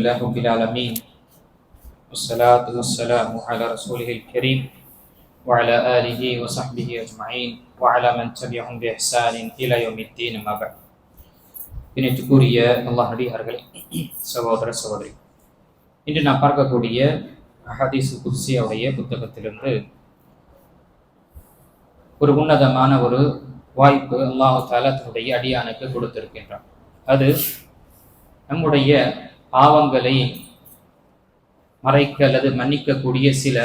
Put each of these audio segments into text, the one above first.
لله رب العالمين والصلاة والسلام على رسوله الكريم وعلى آله وصحبه أجمعين وعلى من تبعهم بإحسان إلى يوم الدين ما بعد பின்னிட்டுக்குரிய அல்லாஹ் நடிகார்களே சகோதர சகோதரி இன்று நான் பார்க்கக்கூடிய ஹதீஸ் குர்சியாவுடைய புத்தகத்திலிருந்து ஒரு உன்னதமான ஒரு வாய்ப்பு அல்லாஹு தாலா தன்னுடைய அடியானுக்கு கொடுத்திருக்கின்றான் அது நம்முடைய பாவங்களை மறைக்க அல்லது மன்னிக்கக்கூடிய சில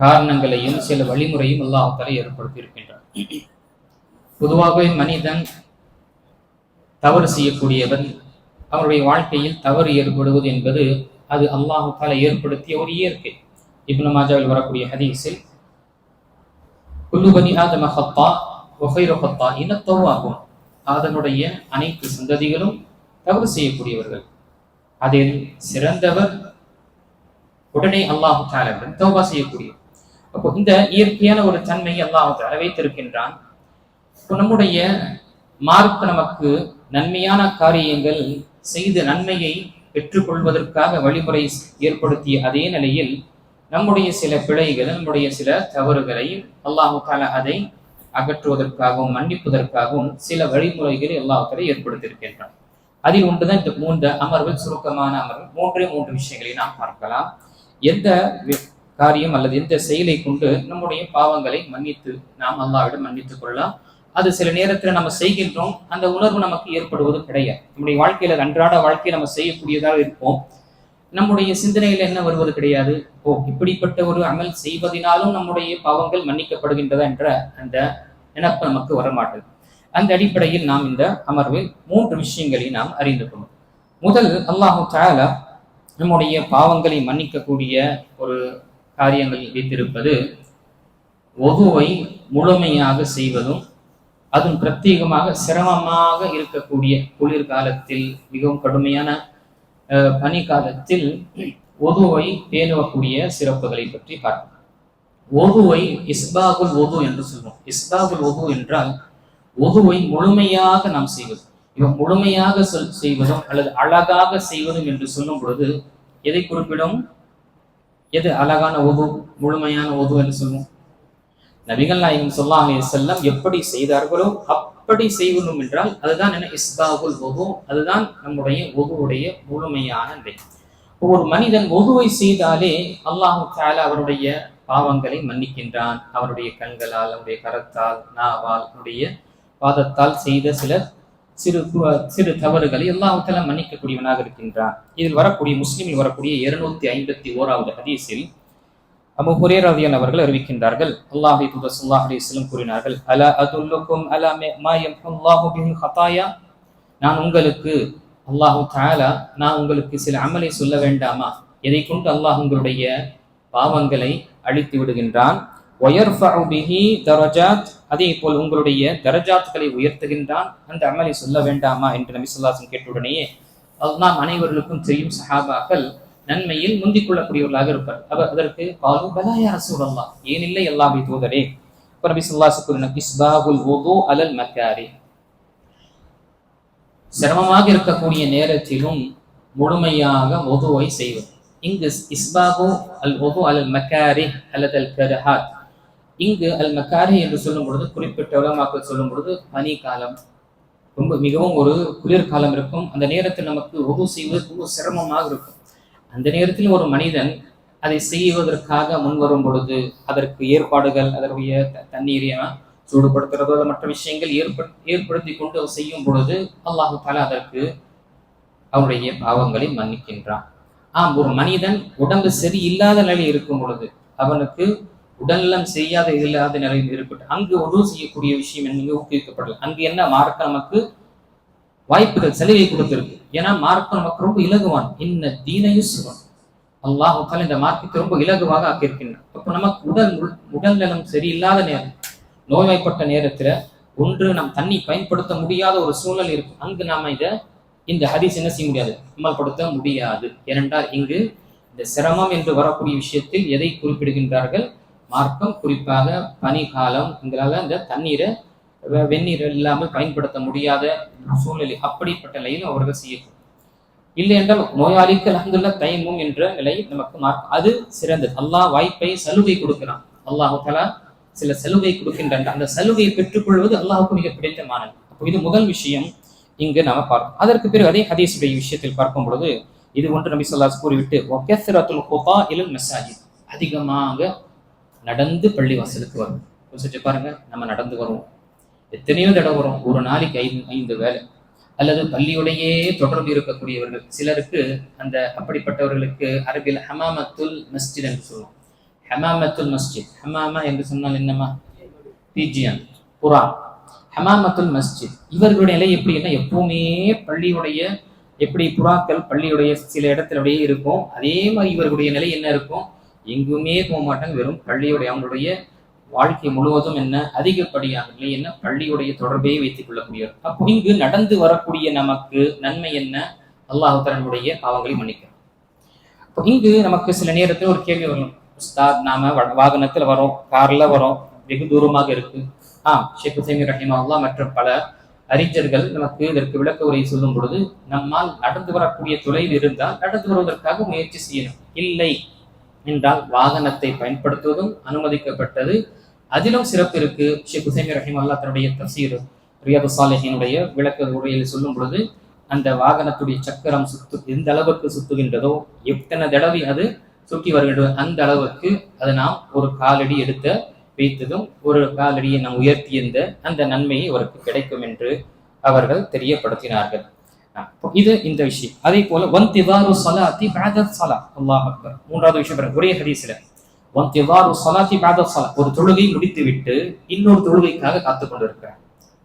காரணங்களையும் சில வழிமுறையும் அல்லாஹால ஏற்படுத்தியிருக்கின்றார் பொதுவாகவே மனிதன் தவறு செய்யக்கூடியவன் அவருடைய வாழ்க்கையில் தவறு ஏற்படுவது என்பது அது அல்லாஹால ஏற்படுத்திய ஒரு இயற்கை. இப்னு மாஜாவில் வரக்கூடிய ஹதீஸில் குல்லுபனி ஆதம ஹத்தா ஒஹைர ஹத்தா இனத்தோவாகும் அதனுடைய அனைத்து சந்ததிகளும் தவறு செய்யக்கூடியவர்கள். அதில் சிறந்தவர் உடனே அல்லாஹு தாலவிடம் தௌபா செய்யக்கூடிய. அப்போ இந்த இயற்கையான ஒரு தன்மையை அல்லாஹு வைத்திருக்கின்றான். இப்போ நம்முடைய மார்க் நமக்கு நன்மையான காரியங்கள் செய்து நன்மையை பெற்றுக்கொள்வதற்காக வழிமுறை ஏற்படுத்திய அதே நிலையில் நம்முடைய சில பிழைகள் நம்முடைய சில தவறுகளை அல்லாஹு தாலா அதை அகற்றுவதற்காகவும் மன்னிப்பதற்காகவும் சில வழிமுறைகளை அல்லாஹு தாலா ஏற்படுத்தியிருக்கின்றான். அதில் ஒன்றுதான் இந்த மூன்று அமர்வில் சுருக்கமான அமர்வு மூன்றே மூன்று விஷயங்களை நாம் பார்க்கலாம். எந்த காரியம் அல்லது எந்த செயலை கொண்டு நம்முடைய பாவங்களை மன்னித்து நாம் அல்லாவிடம் மன்னித்துக் கொள்ளலாம். அது சில நேரத்தில் நம்ம செய்கின்றோம் அந்த உணர்வு நமக்கு ஏற்படுவது கிடையாது. நம்முடைய வாழ்க்கையில அன்றாட வாழ்க்கையை நம்ம செய்யக்கூடியதாக இருப்போம். நம்முடைய சிந்தனையில என்ன வருவது கிடையாது? ஓ இப்படிப்பட்ட ஒரு அமல் செய்வதனாலும் நம்முடைய பாவங்கள் மன்னிக்கப்படுகின்றதா என்ற அந்த நினப்பு நமக்கு வரமாட்டது அந்த அடிப்படையில் நாம் இந்த அமர்வில் மூன்று விஷயங்களை நாம் அறிந்து கொள்ளும். முதல் அல்லாஹு தாலா நம்முடைய பாவங்களை மன்னிக்கக்கூடிய ஒரு காரியங்கள் வைத்திருப்பது ஒதுவை முழுமையாக செய்வதும் அதுவும் பிரத்யேகமாக சிரமமாக இருக்கக்கூடிய குளிர்காலத்தில் மிகவும் கடுமையான பனி காலத்தில் ஒதுவை பேணுவக்கூடிய சிறப்புகளை பற்றி பார்ப்போம். ஒதுவை இஸ்பாகுல் ஒது என்று சொல்வோம் இஸ்பாகுல் ஒது என்றால் ஒதுவை முழுமையாக நாம் செய்வது. இவன் முழுமையாக சொல் செய்வதும் அல்லது அழகாக செய்வதும் என்று சொல்லும் பொழுது எதை குறிப்பிடும்? எது அழகான ஒது முழுமையான ஒது என்று சொல்லுவோம் நபிகள் நாயகம் சொல்லாமே செல்லம் எப்படி செய்தார்களோ அப்படி செய்வணும் என்றால் அதுதான் என்ன? இஸ்பாகுல் ஒது அதுதான் நம்முடைய ஒதுவுடைய முழுமையான நிலை. ஒரு மனிதன் ஒதுவை செய்தாலே அல்லாஹு தால அவருடைய பாவங்களை மன்னிக்கின்றான். அவருடைய கண்களால் அவருடைய கரத்தால் நாவால் அவருடைய பாதத்தால் செய்த சில சிறு சிறு தவறுகளை அல்லாஹால மன்னிக்கக்கூடியவனாக இருக்கின்றான். இதில் வரக்கூடிய முஸ்லிமில் வரக்கூடிய இருநூத்தி ஐம்பத்தி ஓராவது ஹதீஸில் அபு ஹுரேரவியன் அவர்கள் அறிவிக்கின்றார்கள். அல்லாஹி தூதர் சுல்லாஹ் அலிஸ்லம் கூறினார்கள் அலா அதுல்லுக்கும் அலா மா யம்ஹுல்லாஹு பிஹில் ஹதாயா நான் உங்களுக்கு அல்லாஹு தாலா நான் உங்களுக்கு சில அமலை சொல்ல வேண்டாமா? எதை கொண்டு அல்லாஹ் உங்களுடைய பாவங்களை அழித்து விடுகின்றான்? ஒயர் பிஹி தரஜாத் அதே போல் உங்களுடைய தரஜாத்துக்களை உயர்த்துகின்றான். அந்த அமலை சொல்ல வேண்டாமா என்று நபி சொல்லாசன் கேட்டவுடனேயே நாம் அனைவர்களுக்கும் தெரியும் சஹாபாக்கள் நன்மையில் முந்திக் கொள்ளக்கூடியவர்களாக இருப்பார். அவர் அதற்கு காலு பலாயா ரசூலல்லா ஏன் இல்லை எல்லாமே தூதரே? இப்போ நபி சொல்லாசு கூறின இஸ்பாகுல் அலல் மக்காரி சிரமமாக இருக்கக்கூடிய நேரத்திலும் முழுமையாக ஒதுவை செய்வது இங்கு இஸ்பாகு அல் ஒது அல் மக்காரி அல்லது அல் கரஹாத் இங்கு அல் மக்காரி என்று சொல்லும் பொழுது குறிப்பிட்ட உலமாக்கள் சொல்லும் பொழுது பனி காலம் ரொம்ப மிகவும் ஒரு குளிர்காலம் இருக்கும். அந்த நேரத்தில் நமக்கு ஒது செய்வது ரொம்ப சிரமமாக இருக்கும். அந்த நேரத்தில் ஒரு மனிதன் அதை செய்வதற்காக முன்வரும் பொழுது அதற்கு ஏற்பாடுகள் அதற்குரிய தண்ணீரையா சூடுபடுத்துறதோ மற்ற விஷயங்கள் ஏற்ப ஏற்படுத்தி கொண்டு செய்யும் பொழுது அல்லாஹு தாலா அதற்கு அவருடைய பாவங்களை மன்னிக்கின்றான். ஆம் ஒரு மனிதன் உடம்பு சரி இல்லாத நிலை இருக்கும் பொழுது அவனுக்கு உடல்நலம் செய்யாத இல்லாத நிலையில் இருக்கட்டும். அங்கு உதவு செய்யக்கூடிய விஷயம் என்ன? ஊக்குவிக்கப்படல அங்கு என்ன? மார்க்க நமக்கு வாய்ப்புகள் சலுகை கொடுத்திருக்கு. ஏன்னா மார்க்கம் நமக்கு ரொம்ப இலகுவான் இன்ன சிவன் அல்லாஹால இந்த மார்க்கத்தை ரொம்ப இலகுவாக ஆக்கியிருக்கின்றான். அப்போ நமக்கு உடல் உடல் நலம் சரியில்லாத நேரம் நோய்வாய்ப்பட்ட நேரத்துல ஒன்று நாம் தண்ணி பயன்படுத்த முடியாத ஒரு சூழல் இருக்கும். அங்கு நாம இதை இந்த ஹரிஸ் என்ன செய்ய முடியாது? அமல்படுத்த முடியாது. ஏனென்றால் இங்கு இந்த சிரமம் என்று வரக்கூடிய விஷயத்தில் எதை குறிப்பிடுகின்றார்கள்? மார்க்கம் குறிப்பாக பனி காலம் எங்களால் இந்த தண்ணீரை வெந்நீர் இல்லாமல் பயன்படுத்த முடியாத சூழ்நிலை அப்படிப்பட்ட நிலையில் அவர்கள் செய்யக்கூடும். இல்லை என்றால் நோயாளிக்கு அலமதுல்லா தயமும் என்ற நிலை நமக்கு மார்க் அது சிறந்தது. அல்லாஹ் வாய்ப்பை சலுகை கொடுக்கிறான். அல்லாஹு தலா சில சலுகை கொடுக்கின்றன. அந்த சலுகையை பெற்றுக்கொள்வது அல்லாஹுக்கு மிக பிடித்தமானது அப்போ இது முதல் விஷயம் இங்கு நாம பார்ப்போம் அதற்கு பிறகு அதே ஹதீசுடைய விஷயத்தில் பார்க்கும் பொழுது இது ஒன்று நபி சொல்லாஸ் கூறிவிட்டு ஒக்கெஸ்ரத்துல் ஹோபா இல் மெசாஜித் அதிகமாக நடந்து பள்ளி வாசலுக்கு வரும் யோசிச்சு பாருங்க நம்ம நடந்து வருவோம். எத்தனையோ தடவை வரும். ஒரு நாளைக்கு ஐந்து ஐந்து வேலை அல்லது பள்ளியோடையே தொடர்பு இருக்கக்கூடியவர்கள். சிலருக்கு அந்த அப்படிப்பட்டவர்களுக்கு அரபில் ஹமாமத்துல் மஸ்ஜித் என்று சொல்லுவோம். ஹமாமத்துல் மஸ்ஜித். ஹமாமா என்று சொன்னால் என்னமா பிஜியன் புறா ஹமாமத்துல் மஸ்ஜித். இவர்களுடைய நிலை எப்படின்னா எப்பவுமே பள்ளியுடைய எப்படி புறாக்கள் பள்ளியுடைய சில இடத்துல அப்படியே இருக்கும். அதே மாதிரி இவர்களுடைய நிலை என்ன இருக்கும்? எங்குமே போக மாட்டாங்க வெறும் பள்ளியுடைய அவங்களுடைய வாழ்க்கை முழுவதும் என்ன அதிகப்படியான நிலை என்ன பள்ளியுடைய தொடர்பையே வைத்துக் கொள்ளக்கூடியவர். அப்போ இங்கு நடந்து வரக்கூடிய நமக்கு நன்மை என்ன? அல்லாஹ் தன்னுடைய பாவங்களை மன்னிக்கிறோம் அப்போ இங்கு நமக்கு சில நேரத்தில் ஒரு கேள்வி வரும். உஸ்தாத் நாம வ- வாகனத்துல வரோம் கார்ல வரோம் வெகு தூரமாக இருக்கு. ஆ ஷேக் ஹுசைமி ரஹிமா அல்லாஹ் மற்றும் பல அறிஞர்கள் நமக்கு இதற்கு விளக்க உரையை சொல்லும் பொழுது நம்மால் நடந்து வரக்கூடிய தொலைவில் இருந்தால் நடந்து வருவதற்காக முயற்சி செய்யணும். இல்லை என்றால் வாகனத்தை பயன்படுத்துவதும் அனுமதிக்கப்பட்டது. அதிலும் சிறப்பு இருக்கு. ஷேக் ஹுசைமி ரஹிம் அல்லா தன்னுடைய தசீர் ரியாது சாலேஹினுடைய விளக்க உரையில் சொல்லும் பொழுது அந்த வாகனத்துடைய சக்கரம் சுத்து எந்த அளவுக்கு சுத்துகின்றதோ எத்தனை தடவை அது சுற்றி வருகின்றதோ அந்த அளவுக்கு அதை நாம் ஒரு காலடி எடுத்த வைத்ததும் ஒரு காலடியை நாம் உயர்த்தியிருந்த அந்த நன்மையை அவருக்கு கிடைக்கும் என்று அவர்கள் தெரியப்படுத்தினார்கள். இது இந்த விஷயம். அதே போல வந்திதாரு சலாத்தி பேதர் சலா அல்லாஹ் அக்பர். மூன்றாவது விஷயம் பாருங்க, ஒரே ஹதீஸ்ல. வந்திதாரு சலாத்தி பாத சலா ஒரு தொழுகை முடித்து விட்டு இன்னொரு தொழுகைக்காக காத்து கொண்டிருக்கிறார்.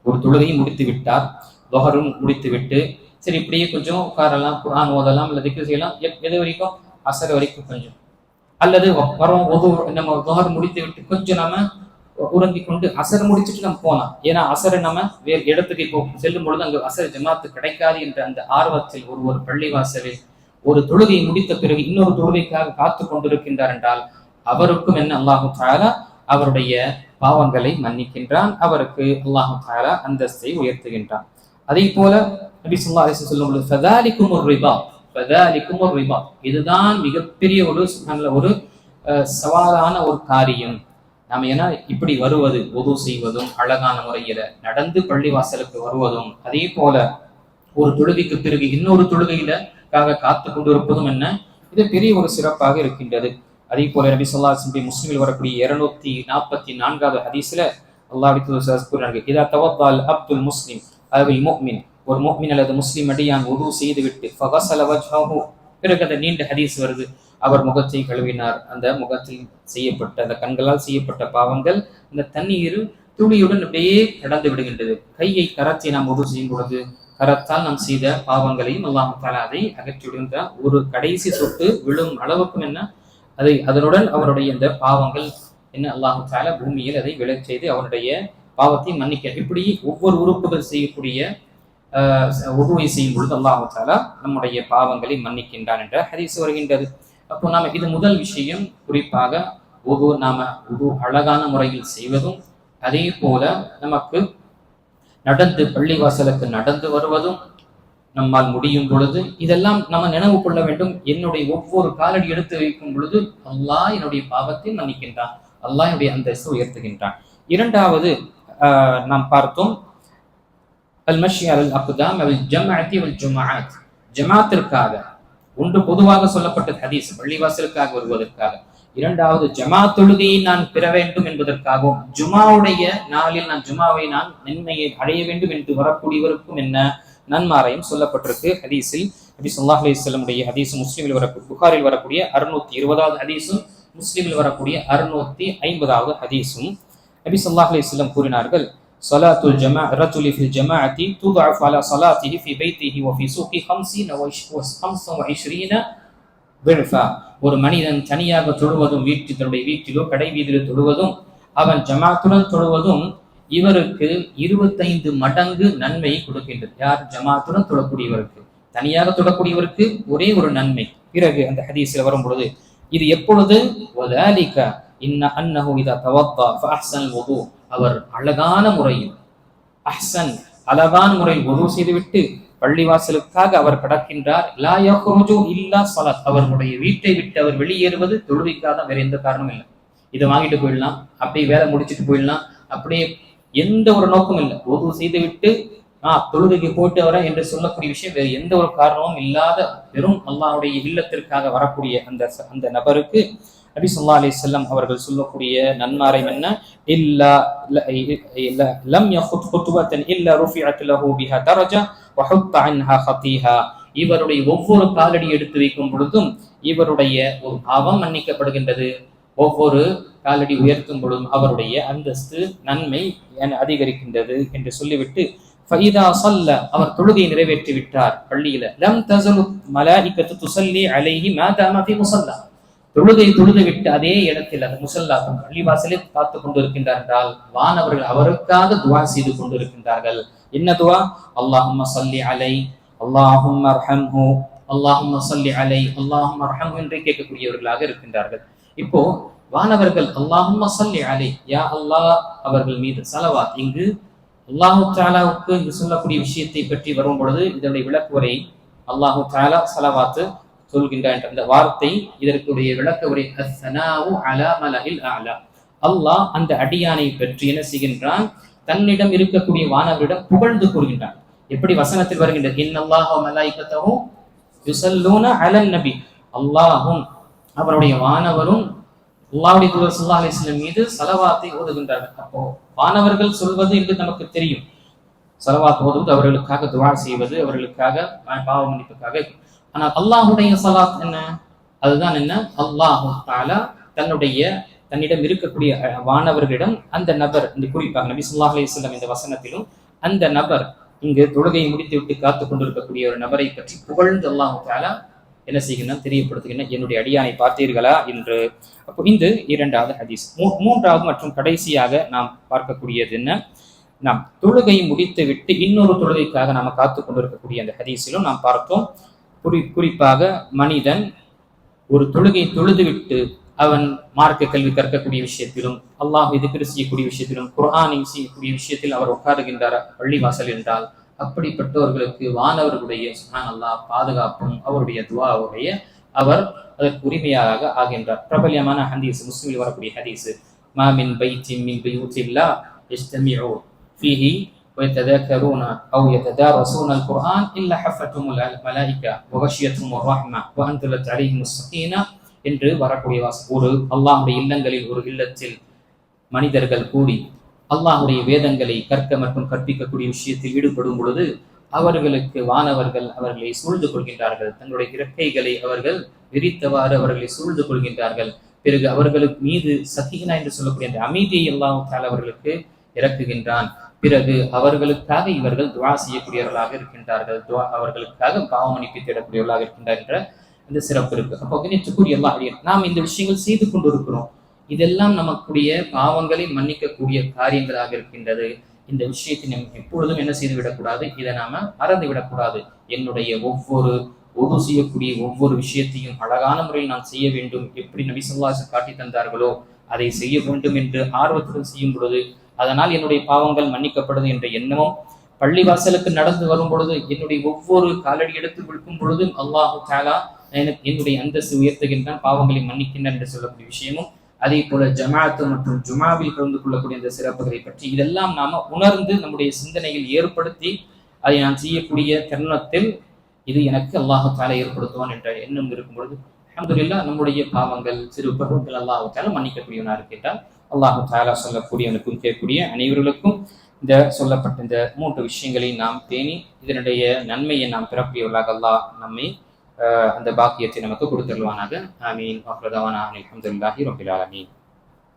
ஒரு தொழுகையை முடித்து விட்டார் தொஹரும் முடித்து விட்டு சரி இப்படியே கொஞ்சம் உட்காரலாம் குரான் ஓதலாம் இல்லை திக்கு செய்யலாம் எப்- எது வரைக்கும்? அசர் வரைக்கும் கொஞ்சம். அல்லது வரோம் ஒது நம்ம தொஹர் முடித்து விட்டு கொஞ்சம் நாம உறங்கி கொண்டு அசர் முடிச்சுட்டு நம்ம போனோம் ஏன்னா அசரை நம்ம வேறு இடத்துக்கு இப்போ செல்லும் பொழுது அங்கு அசர் ஜமாத்து கிடைக்காது என்ற அந்த ஆர்வத்தில் ஒரு ஒரு பள்ளிவாசலில் ஒரு தொழுகை முடித்த பிறகு இன்னொரு தொழுகைக்காக காத்து கொண்டிருக்கின்றார் என்றால் அவருக்கும் என்ன? அல்லாஹு தாரா அவருடைய பாவங்களை மன்னிக்கின்றான். அவருக்கு அல்லாஹு தாரா அந்தஸ்தை உயர்த்துகின்றான். அதே போல நபி சொல்லா அலிஸ் சொல்லும் பொழுது ஃபதாலிக்கும் ஒரு ரிபா ஃபதாலிக்கும் ஒரு ரிபா. இதுதான் மிகப்பெரிய ஒரு நல்ல ஒரு சவாலான ஒரு காரியம். நம்ம ஏன்னா இப்படி வருவது? உது செய்வதும் அழகான முறையில நடந்து பள்ளிவாசலுக்கு வருவதும் அதே போல ஒரு தொழுகைக்கு பிறகு இன்னொரு தொழுகையிலக்காக காத்து கொண்டிருப்பதும் என்ன? இது பெரிய ஒரு சிறப்பாக இருக்கின்றது. அதே போல நபி சொல்லா முஸ்லிமில் வரக்கூடிய இருநூத்தி நாற்பத்தி நான்காவது ஹதீஸ்ல அல்லாஹ் கூறினார்கள் இதா தவத்தால் அப்துல் முஸ்லிம் அவில் முஃமின். ஒரு முஹ்மின் அல்லது முஸ்லிம் அடியான் உது செய்துவிட்டு விட்டு பிறகு அந்த நீண்ட ஹதீஸ் வருது. அவர் முகத்தை கழுவினார். அந்த முகத்தில் செய்யப்பட்ட அந்த கண்களால் செய்யப்பட்ட பாவங்கள் இந்த தண்ணீர் துளியுடன் அப்படியே கடந்து விடுகின்றது. கையை கரத்தை நாம் உது செய்யும் பொழுது கரத்தால் நாம் செய்த பாவங்களையும் அல்லாஹ் தாலா அதை அகற்றிவிடுகின்ற ஒரு கடைசி சொட்டு விழும் அளவுக்கும் என்ன? அதை அதனுடன் அவருடைய இந்த பாவங்கள் என்ன? அல்லாஹு தாலா பூமியில் அதை விளை செய்து அவருடைய பாவத்தை மன்னிக்க இப்படி ஒவ்வொரு உறுப்புகள் செய்யக்கூடிய உருவை செய்யும் பொழுது அல்லாஹு தாலா நம்முடைய பாவங்களை மன்னிக்கின்றான் என்ற ஹரிசு வருகின்றது. அப்போ நாம இது முதல் விஷயம். குறிப்பாக உது நாம உது அழகான முறையில் செய்வதும் அதே போல நமக்கு நடந்து பள்ளிவாசலுக்கு நடந்து வருவதும் நம்மால் முடியும் பொழுது இதெல்லாம் நம்ம நினைவு கொள்ள வேண்டும். என்னுடைய ஒவ்வொரு காலடி எடுத்து வைக்கும் பொழுது அல்லாஹ் என்னுடைய பாவத்தை மன்னிக்கின்றான். அல்லாஹ் என்னுடைய அந்தஸ்து உயர்த்துகின்றான். இரண்டாவது ஆஹ், நாம் பார்த்தோம் அல் மஷி அல் அப்தாம் அல் ஜம்அத்தி வல் ஜுமாஅத் ஜமாத்திற்காக ஒன்று பொதுவாக சொல்லப்பட்ட ஹதீஸ் பள்ளிவாசலுக்காக வருவதற்காக. இரண்டாவது ஜமா தொழுகையை நான் பெற வேண்டும் என்பதற்காகவும் ஜுமாவுடைய நாளில் நான் ஜுமாவை நான் நன்மையை அடைய வேண்டும் என்று வரக்கூடியவருக்கும் என்ன நன்மாரையும் சொல்லப்பட்டிருக்கு ஹதீஸில். நபி ஸல்லல்லாஹு அலைஹி ஹதீஸ் முஸ்லீமில் வர புகாரில் வரக்கூடிய அறுநூத்தி இருபதாவது ஹதீஸும் முஸ்லிமில் வரக்கூடிய அறுநூத்தி ஐம்பதாவது ஹதீஸும். நபி சொல்லாஹ் அலைஹி கூறினார்கள் صلاة الجماعة الرجل في الجماعة تضعف على صلاته في بيته وفي سوقه خمسين وخمسة وعشرين ضعفا ஒரு மனிதன் தனியாக தொழுவதும் வீட்டில் தன்னுடைய வீட்டிலோ கடை வீதியிலோ தொழுவதும் அவன் ஜமாத்துடன் தொழுவதும் இவருக்கு இருபத்தைந்து மடங்கு நன்மையை கொடுக்கின்றது யார் ஜமாத்துடன் தொழக்கூடியவருக்கு தனியாக தொழக்கூடியவருக்கு ஒரே ஒரு நன்மை பிறகு அந்த ஹதீஸில் வரும் பொழுது இது எப்பொழுது وَذَلِكَ إِنَّ أَنَّهُ إِذَا تَوَضَّأَ فَأَحْسَنَ الْوُضُوء அவர் அழகான முறையில் அஹ்சன் அழகான முறையில் உதவு செய்துவிட்டு பள்ளிவாசலுக்காக அவர் கடக்கின்றார். லா யஹ்ருஜு இல்லா சலத். அவர்களுடைய வீட்டை விட்டு அவர் வெளியேறுவது தொழுகைக்காக வேற எந்த காரணமும் இல்லை. இதை வாங்கிட்டு போயிடலாம் அப்படியே வேலை முடிச்சிட்டு போயிடலாம் அப்படியே எந்த ஒரு நோக்கமும் இல்லை. ஒது செய்துவிட்டு ஆஹ் தொழுகைக்கு போயிட்டு வரேன் என்று சொல்லக்கூடிய விஷயம் வேறு எந்த ஒரு காரணமும் இல்லாத வெறும் அல்லாவுடைய இல்லத்திற்காக வரக்கூடிய அந்த அந்த நபருக்கு நபி சொல்லா அலி செல்லம் அவர்கள் சொல்லக்கூடிய நன்மாரம் என்ன? இல்லா ல- லம் யஹுத் குத்துவத்தன் இல்ல ருஃபிஅத் லஹு பிஹா தரஜா வஹுத்த அன்ஹா ஹதீஹா இவருடைய ஒவ்வொரு காலடி எடுத்து வைக்கும் பொழுதும் இவருடைய ஒரு பாவம் மன்னிக்கப்படுகின்றது. ஒவ்வொரு காலடி உயர்த்தும் பொழுதும் அவருடைய அந்தஸ்து நன்மை அதிகரிக்கின்றது என்று சொல்லிவிட்டு ஃபைதா சல்ல அவர் தொழுகையை நிறைவேற்றி விட்டார் பள்ளியில. லம் தசலு மலாயிக்கத்து துசல்லி அலைஹி மாதாம ஃபி முசல்லா தொழுகை தொழுது விட்டு அதே இடத்தில் அந்த முசல்லா பள்ளிவாசலில் காத்து கொண்டிருக்கின்றார் என்றால் வானவர்கள் அவருக்காக துவா செய்து கொண்டிருக்கின்றார்கள். என்ன துவா? அல்லாஹும் சல்லி அலை அல்லாஹும் அர்ஹம்ஹு அல்லாஹும்ம சல்லி அலை அல்லாஹும் அர்ஹம்ஹு என்று கேட்கக்கூடியவர்களாக இருக்கின்றார்கள். இப்போ வானவர்கள் அல்லாஹும் சல்லி அலை யா அல்லாஹ் அவர்கள் மீது சலவாத் இங்கு அல்லாஹு தாலாவுக்கு இங்கு சொல்லக்கூடிய விஷயத்தை பற்றி வரும் பொழுது இதனுடைய விளக்குவரை அல்லாஹு தாலா சலவாத்து சொல்கின்றான் என்ற அந்த வார்த்தை இதற்குரிய விளக்க உரை அலா அல்லாஹ் அந்த அடியானை பற்றி என்ன செய்கின்றான்? தன்னிடம் இருக்கக்கூடிய வானவரிடம் புகழ்ந்து கூறுகின்றான். எப்படி வசனத்தில் வருகின்றது? இன்னல்லாஹு மலாயிகத்தஹு யுஸல்லூன அலன் நபி. அல்லாஹும் அவருடைய வானவரும் அல்லாவுடைய தூதர் சுல்லா அலிஸ்லம் மீது சலவாத்தை ஓதுகின்றார்கள். அப்போ வானவர்கள் சொல்வது என்று நமக்கு தெரியும். சலவாத் ஓதுவது அவர்களுக்காக துவா செய்வது அவர்களுக்காக பாவ மன்னிப்புக்காக ஆனால் அல்லாஹுடைய சலாத் என்ன? அதுதான் என்ன? அல்லாஹு தாலா தன்னுடைய தன்னிடம் இருக்கக்கூடிய வானவர்களிடம் அந்த நபர் இந்த குறிப்பாக நபி ஸல்லல்லாஹு அலிஸ்லாம் இந்த வசனத்திலும் அந்த நபர் இங்கு தொழுகையை முடித்து விட்டு காத்து கொண்டிருக்கக்கூடிய ஒரு நபரை பற்றி புகழ்ந்து அல்லாஹு தாலா என்ன செய்கின்றன? தெரியப்படுத்துகின்ற என்னுடைய அடியானை பார்த்தீர்களா என்று. அப்போ இந்த இரண்டாவது ஹதீஸ். மூ- மூன்றாவது மற்றும் கடைசியாக நாம் பார்க்கக்கூடியது என்ன? நாம் தொழுகை முடித்து விட்டு இன்னொரு தொழுகைக்காக நாம் காத்து கொண்டிருக்கக்கூடிய அந்த ஹதீஸிலும் நாம் பார்த்தோம். குறி குறிப்பாக மனிதன் ஒரு தொழுகை தொழுதுவிட்டு அவன் மார்க்க கல்வி கற்கக்கூடிய விஷயத்திலும் அல்லாஹ் இதுக்கிற செய்யக்கூடிய விஷயத்திலும் குரானை செய்யக்கூடிய விஷயத்தில் அவர் உட்காருகின்றார் பள்ளிவாசல் என்றால். அப்படிப்பட்டவர்களுக்கு வானவர்களுடைய சுஹான் அல்லாஹ் பாதுகாப்பும் அவருடைய துவா அவருடைய அவர் அதற்கு உரிமையாக ஆகின்றார். பிரபல்யமான ஹதீஸ் முஸ்லிமில் வரக்கூடிய ஹதீஸ் மாமின் பைத்தின் மின் பையூத்தில்லா இஸ்தமியோ ஃபீஹி ويتذاكرون أو يتدارسون القرآن إلا حفتهم الملائكة وغشيتهم الرحمة وأنزلت عليهم السكينة என்று வரக்கூடிய வாசம் ஒரு அல்லாஹுடைய இல்லங்களில் ஒரு இல்லத்தில் மனிதர்கள் கூடி அல்லாஹுடைய வேதங்களை கற்க மற்றும் கற்பிக்கக்கூடிய விஷயத்தில் ஈடுபடும் பொழுது அவர்களுக்கு வானவர்கள் அவர்களை சூழ்ந்து கொள்கின்றார்கள் தங்களுடைய இறக்கைகளை அவர்கள் விரித்தவாறு அவர்களை சூழ்ந்து கொள்கின்றார்கள் பிறகு அவர்களுக்கு மீது சகினா என்று சொல்லக்கூடிய அந்த அமைதியை எல்லாம் அவர்களுக்கு இறக்குகின்றான். பிறகு அவர்களுக்காக இவர்கள் துவா செய்யக்கூடியவர்களாக இருக்கின்றார்கள். துவா அவர்களுக்காக பாவமணிப்பு தேடக்கூடியவர்களாக இருக்கின்றார் என்ற இந்த சிறப்பு இருக்கு. அப்போ கணிச்சுக்கூடிய எல்லா நாம் இந்த விஷயங்கள் செய்து கொண்டிருக்கிறோம். இதெல்லாம் நமக்குடைய பாவங்களை மன்னிக்கக்கூடிய காரியங்களாக இருக்கின்றது. இந்த விஷயத்தை நம்ம எப்பொழுதும் என்ன செய்து விடக்கூடாது? இதை நாம மறந்து விடக்கூடாது. என்னுடைய ஒவ்வொரு ஒது செய்யக்கூடிய ஒவ்வொரு விஷயத்தையும் அழகான முறையில் நான் செய்ய வேண்டும். எப்படி நபி காட்டி தந்தார்களோ அதை செய்ய வேண்டும் என்று ஆர்வத்துடன் செய்யும் பொழுது அதனால் என்னுடைய பாவங்கள் மன்னிக்கப்படுது என்ற எண்ணமும் பள்ளிவாசலுக்கு நடந்து வரும் பொழுது என்னுடைய ஒவ்வொரு காலடி எடுத்து விழுக்கும் பொழுதும் அல்லாஹு தாலா எனக்கு என்னுடைய அந்தஸ்து உயர்த்துகின்றான் பாவங்களை மன்னிக்கின்றான் என்று சொல்லக்கூடிய விஷயமும் அதே போல ஜமாத்து மற்றும் ஜுமாவில் கலந்து கொள்ளக்கூடிய இந்த சிறப்புகளை பற்றி இதெல்லாம் நாம உணர்ந்து நம்முடைய சிந்தனையில் ஏற்படுத்தி அதை நான் செய்யக்கூடிய தருணத்தில் இது எனக்கு அல்லாஹு தாலா ஏற்படுத்துவான் என்ற எண்ணம் இருக்கும் பொழுது அஹமதுல்லா நம்முடைய பாவங்கள் சிறு பருவங்கள் அல்லாஹு தாலா மன்னிக்கக்கூடியவனா இருக்கின்றான். அல்லாஹு தாலா சொல்லக்கூடியவனுக்கும் கேட்கக்கூடிய அனைவர்களுக்கும் இந்த சொல்லப்பட்ட இந்த மூன்று விஷயங்களை நாம் பேணி இதனுடைய நன்மையை நாம் பிறப்பியவர்களாக அல்லாஹ் நம்மை அந்த பாக்கியத்தை நமக்கு கொடுத்துருவானாக ஆமீன். அஃப்ரதாவானா அல்ஹம்துலில்லாஹி ரபில் ஆலமீன்.